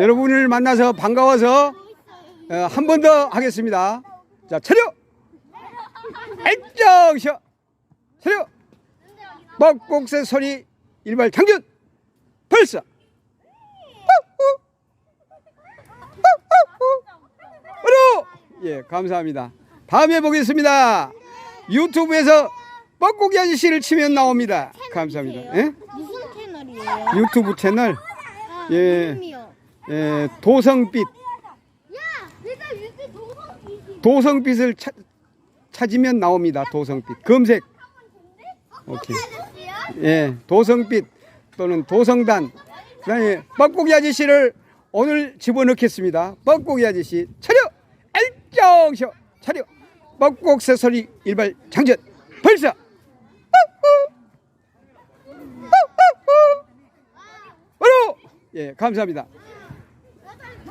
여러분을 만나서 반가워서 어, 한번 더 하겠습니다. 자, 차려! 액정셔! 차려! 뻑곡새 소리 일발 장전! 벌써! 으로! 예, 감사합니다. 다음에 보겠습니다. 유튜브에서 뻐꾸기 아저씨를 치면 나옵니다. 감사합니다. 예? 무슨 채널이에요? 유튜브 채널 아, 예. 이름이요. 예, 도성빛. 도성빛을 찾, 찾으면 나옵니다. 도성빛 검색 오케이 아저씨야? 예 도성빛 또는 도성단 그다음에 뻐꾸기 아저씨를 오늘 집어넣겠습니다. 뻐꾸기 아저씨 차려 엘정쇼 차려 뻐꾹새 소리 일발 장전 벌써 으로 예 감사합니다.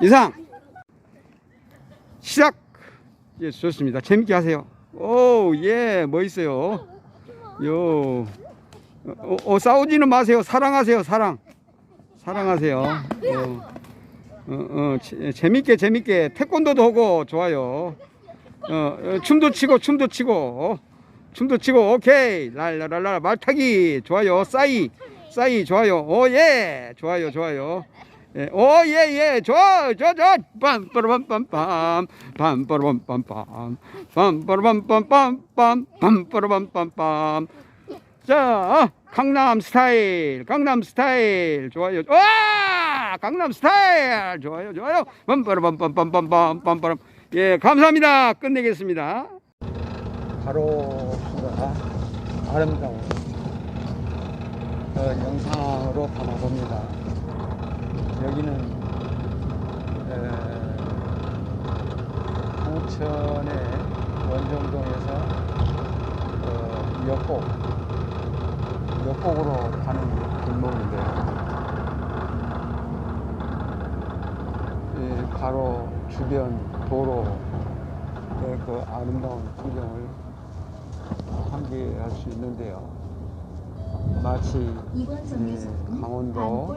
이상 시작 예 좋습니다. 재밌게 하세요. 오예 멋있어요. 요 어, 어, 싸우지는 마세요. 사랑하세요. 사랑. 사랑하세요. 어, 어, 어, 재- 재밌게 재밌게 태권도도 하고 좋아요. 어, 어, 춤도 치고 춤도 치고 춤도 치고 오케이 랄랄랄라 말타기 좋아요. 싸이 싸이 좋아요. 오예 좋아요 좋아요. 예, 오예예 좋아 좋아 빰빠라밤빰빰 빰빠라밤빰빰 빰빠라밤빰빰빰 빰빠라밤빰빰 자, 강남 스타일, 강남 스타일, 좋아요. 와, 강남 스타일, 좋아요, 좋아요. 빰빠라밤빰빰빰빰빰빰. 예, 감사합니다. 끝내겠습니다. 가로수가 아름다운 그 영상으로 담아봅니다. 여기는 에, 부천의 원정동에서 어, 역곡 역곡으로 가는 길목인데요. 이 가로 주변 도로의 그 아름다운 풍경을 함께할 수 있는데요. 마치 이번 예, 정류소는 강원도 어,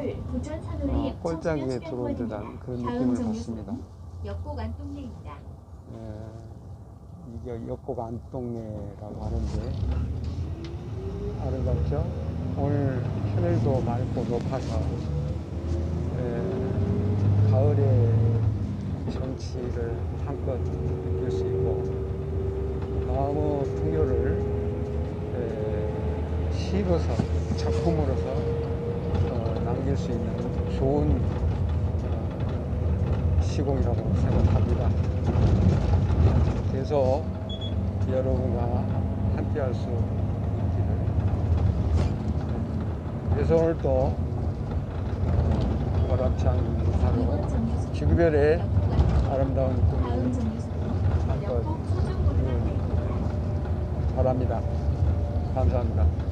꼴짝이에 들어온 듯한 그런 느낌을 받습니다. 역곡 안동네입니다. 예, 이게 역곡 안동네라고 하는데 아름답죠? 오늘 하늘도 맑고 높아서 예, 가을의 정치를 한껏 느낄 수 있고 나무 풍요를 예, 시로서 작품으로서 어, 남길 수 있는 좋은 어, 시공이라고 생각합니다. 계속 여러분과 함께 할 수 있기를. 그래서 오늘 또 보람찬 이번 하루 지구별의. 아름다운 꿈을 한껏. 이루길 바랍니다. 감사합니다.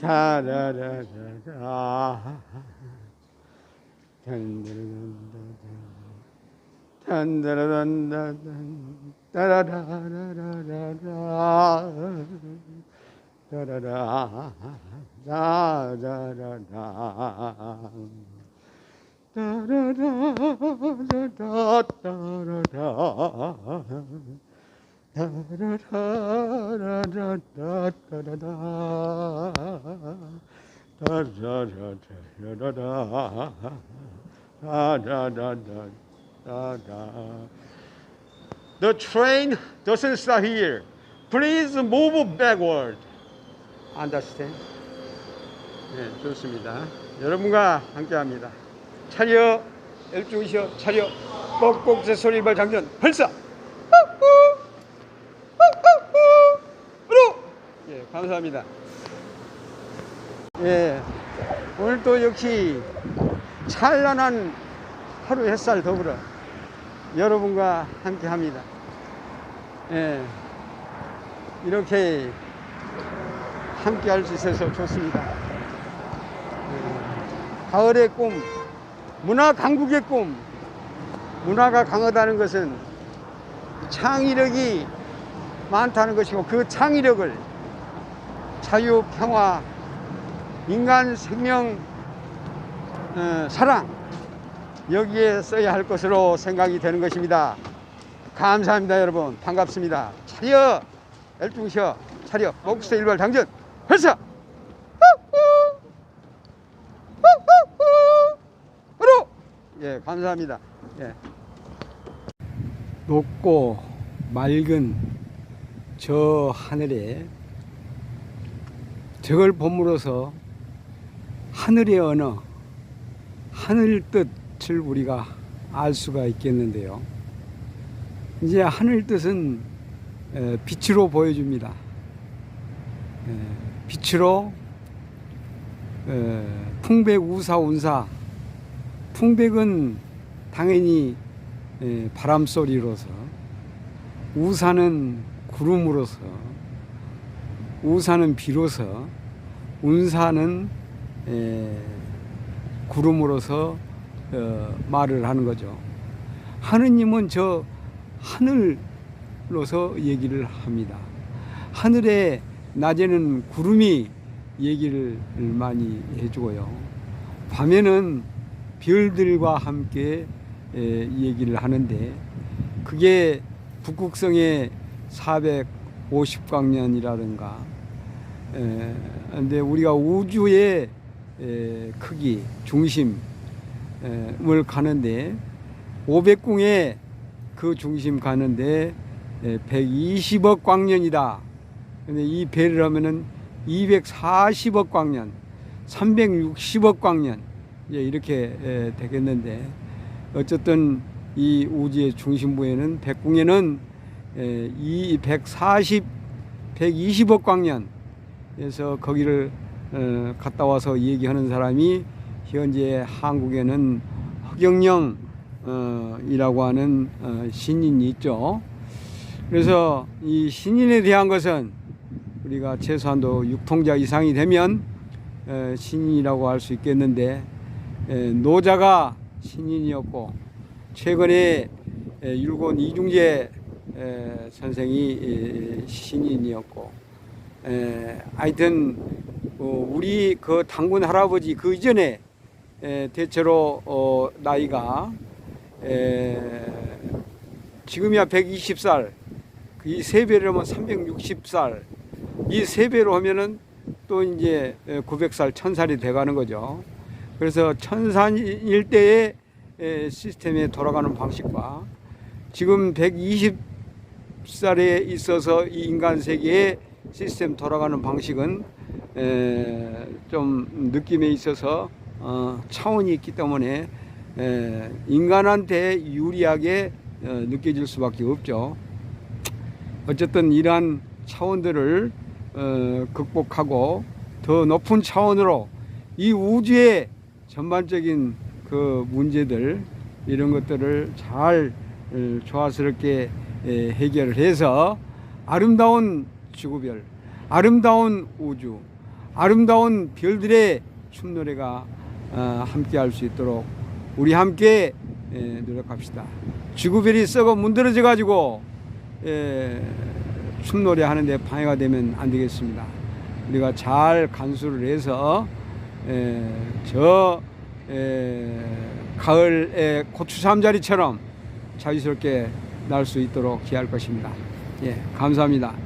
da da da da da The train doesn't stop here. Please move backward. Understand? 네, 좋습니다. 여러분과 함께합니다. 차려, 열중이셔 차려, 꼭꼭 제 소리 발 장전, 발사! 감사합니다. 예, 오늘 또 역시 찬란한 하루 햇살 더불어 여러분과 함께 합니다. 예, 이렇게 함께 할 수 있어서 좋습니다. 예, 가을의 꿈, 문화 강국의 꿈, 문화가 강하다는 것은 창의력이 많다는 것이고 그 창의력을 자유, 평화, 인간 생명, 어, 사랑 여기에 써야 할 것으로 생각이 되는 것입니다. 감사합니다, 여러분. 반갑습니다. 차려, 열중셔, 차려, 목수 일발 당전, 회사. 예, 감사합니다. 예. 높고 맑은 저 하늘에 저걸 봄으로써 하늘의 언어, 하늘 뜻을 우리가 알 수가 있겠는데요. 이제 하늘 뜻은 에, 빛으로 보여줍니다. 에, 빛으로 에, 풍백, 우사, 운사. 풍백은 당연히 에, 바람 소리로서, 우사는 구름으로서, 우사는 비로서, 운사는 에, 구름으로서 어, 말을 하는 거죠. 하느님은 저 하늘로서 얘기를 합니다. 하늘에 낮에는 구름이 얘기를 많이 해주고요. 밤에는 별들과 함께 에, 얘기를 하는데 그게 북극성의 450광년이라든가 근데 우리가 우주의 에, 크기, 중심을 가는데 500궁에 그 중심 가는데 120억 광년이다. 근데 이 배를 하면은 240억 광년, 360억 광년 이렇게 에, 되겠는데 어쨌든 이 우주의 중심부에는 백궁에는 에, 이 140, 120억 광년 그래서 거기를 어, 갔다 와서 얘기하는 사람이 현재 한국에는 허경영 어, 이라고 하는 어, 신인이 있죠. 그래서 이 신인에 대한 것은 우리가 최소한도 육통자 이상이 되면 에, 신인이라고 할 수 있겠는데 에, 노자가 신인이었고 최근에 에, 율곡 이중재 에, 선생이 에, 신인이었고 에, 하여튼 어, 우리 그 당군 할아버지 그 이전에 에, 대체로 어, 나이가 에, 지금이야 120살. 이 세 배를 하면 360살. 이 세 배로 하면은 또 이제 900살 1000살이 돼가는 거죠. 그래서 천산일 에, 시스템에 돌아가는 방식과 지금 120 살에 있어서 이 인간 세계의 시스템 돌아가는 방식은 에, 좀 느낌에 있어서 어, 차원이 있기 때문에 에, 인간한테 유리하게 어, 느껴질 수밖에 없죠. 어쨌든 이러한 차원들을 어, 극복하고 더 높은 차원으로 이 우주의 전반적인 그 문제들 이런 것들을 잘 어, 조화스럽게 에, 해결을 해서 아름다운 지구별, 아름다운 우주, 아름다운 별들의 춤노래가 어, 함께 할 수 있도록 우리 함께 에, 노력합시다. 지구별이 썩어 문드러져 가지고 춤노래 하는데 방해가 되면 안 되겠습니다. 우리가 잘 간수를 해서 에, 저 에, 가을의 고추 잠자리처럼 자유스럽게 날 수 있도록 기할 것입니다. 예, 감사합니다.